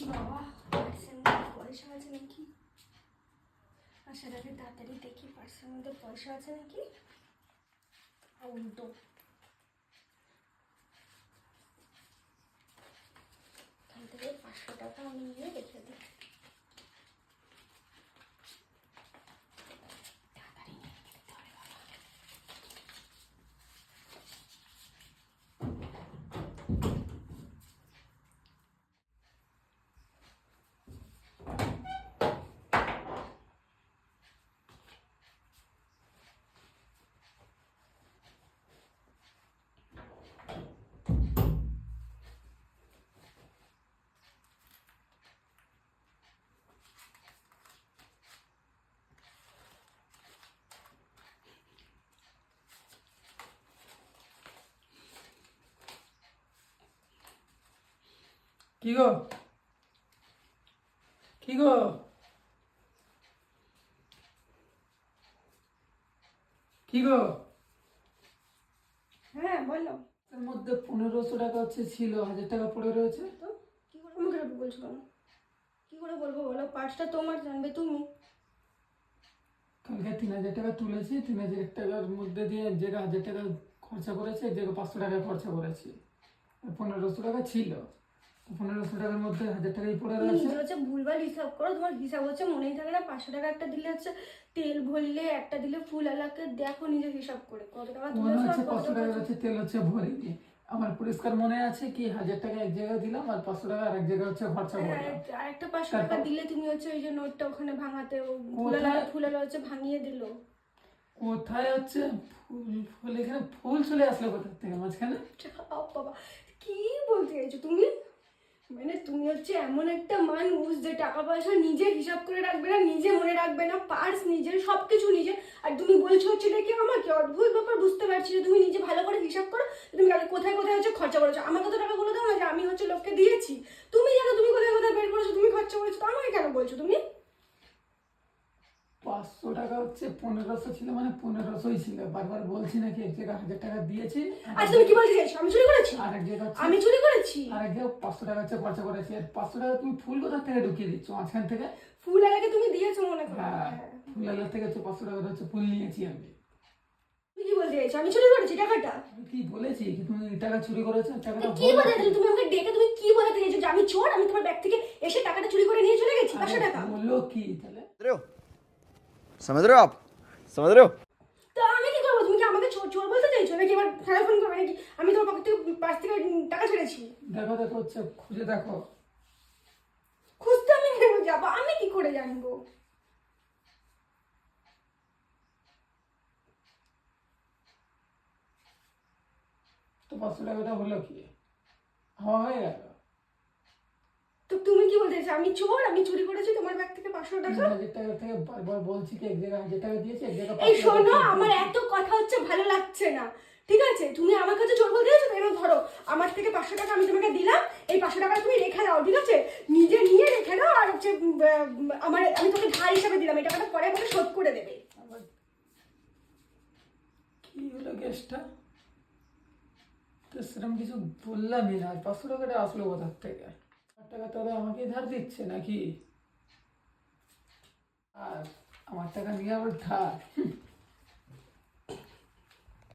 দেখি বাবা পার্সের মধ্যে পয়সা আছে নাকি? আর সেটাকে তাড়াতাড়ি দেখি পার্সের মধ্যে পয়সা আছে নাকি? উল্টো। এখান থেকে পাঁচশো টাকা আমি নিয়ে রেখে দিই। কি গো? কি গো? কি গো? হ্যাঁ বলো। তার মধ্যে পনেরোশো টাকা হচ্ছে ছিল হাজার টাকা পড়ে রয়েছে। তো? কি করে আমাকে বলছো কেন? কি করে বলব বলো? পার্সটা তোমার জানবে তুমি। কালকে তিন হাজার টাকা তুলেছি তিন হাজার টাকার মধ্যে দিয়ে এক জায়গায় হাজার টাকা খরচা করেছে এক জায়গায় পাঁচশো টাকা খরচা করেছি। পনেরোশো টাকা ছিল। পনেরোশো টাকার মধ্যে হাজার টাকাই পড়ে রয়েছে। হচ্ছে ভুলভাল হিসাব করো তোমার হিসাব হচ্ছে মনেই থাকে না পাঁচশো টাকা একটা দিলে হচ্ছে তেল ভরলে একটা দিলে ফুল আলাকে দেখো নিজে হিসাব করে কত টাকা মনে হচ্ছে পাঁচশো টাকা হচ্ছে তেল হচ্ছে ভরিনি। আমার পরিষ্কার মনে আছে কি হাজার টাকা এক জায়গায় দিলাম আর পাঁচশো টাকা আর এক জায়গায় হচ্ছে খরচা করলাম। আর একটা পাঁচশো টাকা দিলে তুমি হচ্ছে ওই যে নোটটা ওখানে ভাঙাতে? ফুলালা ফুলালা হচ্ছে ভাঙিয়ে দিল। কোথায় হচ্ছে ফুল ফুল এখানে ফুল চলে আসলো কোথা থেকে? মাঝখানে? বাবা কি বলতে চাইছো তুমি? মানে তুমি হচ্ছে এমন একটা মানুষ যে টাকা পয়সা নিজে হিসাব করে রাখবে না, নিজে মনে রাখবে না পার্স নিজের সব কিছু নিজে আর তুমি বলছো হচ্ছে এটা কি আমাকে? অদ্ভুত ব্যাপার, বুঝতে পারছি যে তুমি নিজে ভালো করে হিসাব করো তুমি কালকে কোথায় কোথায় হচ্ছে খরচা করেছ। আমাকে তো টাকাগুলো দাও না যে আমি হচ্ছে লোককে দিয়েছি। তুমি জানো তুমি কোথায় কোথায় বের করেছ, তুমি খরচা করেছ, তো আমাকে কেন বলছো তুমি? পাঁচশো টাকা হচ্ছে পনেরোশো ছিল মানে পনেরোশোই ছিল। বারবার বলছি নাকি এক জায়গায় হাজার টাকা দিয়েছি। আচ্ছা তুমি কি বলতে চাইছো আমি চুরি করেছি? আর এক জায়গায় আমি চুরি করেছি? আর এক জায়গায় পাঁচশো টাকা হচ্ছে খরচা করেছি। আর পাঁচশো টাকা তুমি ফুল কোথা থেকে ঢুকিয়ে দিচ্ছ? মাঝখান থেকে? ফুল আলাকে তুমি দিয়েছ মনে করো। হ্যাঁ হ্যাঁ। ফুল আলার থেকে হচ্ছে পাঁচশো টাকা হচ্ছে ফুল নিয়েছি আমি। কি বলতে চাইছো আমি চুরি করেছি টাকাটা? কি বলেছি? কি তুমি টাকা চুরি করেছ? টাকাটা কি বলো। বলে তুমি আমাকে ডেকে তুমি কি বলে চাইছো যে আমি চোর আমি তোমার ব্যাগ থেকে এসে টাকাটা চুরি করে নিয়ে চলে গেছি পাঁচশো টাকা। বলো কি তাহলে? समझ रहे हो समझ रहे हो आप समझ रहे हो তো আমি কি করবো তুমি কি আমাকে চোর চোর বলতে চাইছো নাকি এবার থানায় ফোন করবে নাকি আমি তোমার পকেট থেকে পাশ থেকে টাকা ছেড়েছি দেখো দেখো হচ্ছে খুঁজে দেখো খুঁজতে আমি কেন যাবো আমি কি করে জানবো তো পাঁচশো টাকাটা হলো কি হাওয়া হয়ে গেল তো তুমি কি বলতে চাইছো আমি চোর আমি চুরি করেছি তোমার ব্যাগ থেকে পাঁচশো তিন টাকা হাজার টাকা থেকে বারবার বলছি কি এক জায়গায় হাজার টাকা দিয়েছি এক জায়গায় এই শোনো আমার এত কথা হচ্ছে ভালো লাগছে না। ঠিক আছে? তুমি আমার কাছে চোর বলতে চাইছো? এবার ধরো আমার থেকে পাঁচশো টাকা আমি তোমাকে দিলাম এই পাঁচশো টাকা তুমি রেখে দাও ঠিক আছে? নিজে নিয়ে রেখে দাও আর হচ্ছে আমার আমি তোকে ধার হিসাবে দিলাম এই টাকাটা পরে আমাকে শোধ করে দেবে। কি হলো গ্যাসটা তো সেরকম কিছু বললামই না পাঁচশো টাকাটা আসলো কোথার থেকে? টাকা তাহলে আমাকে ধার দিচ্ছে নাকি? আর আমার টাকা নিয়ে আবার ধার হুম।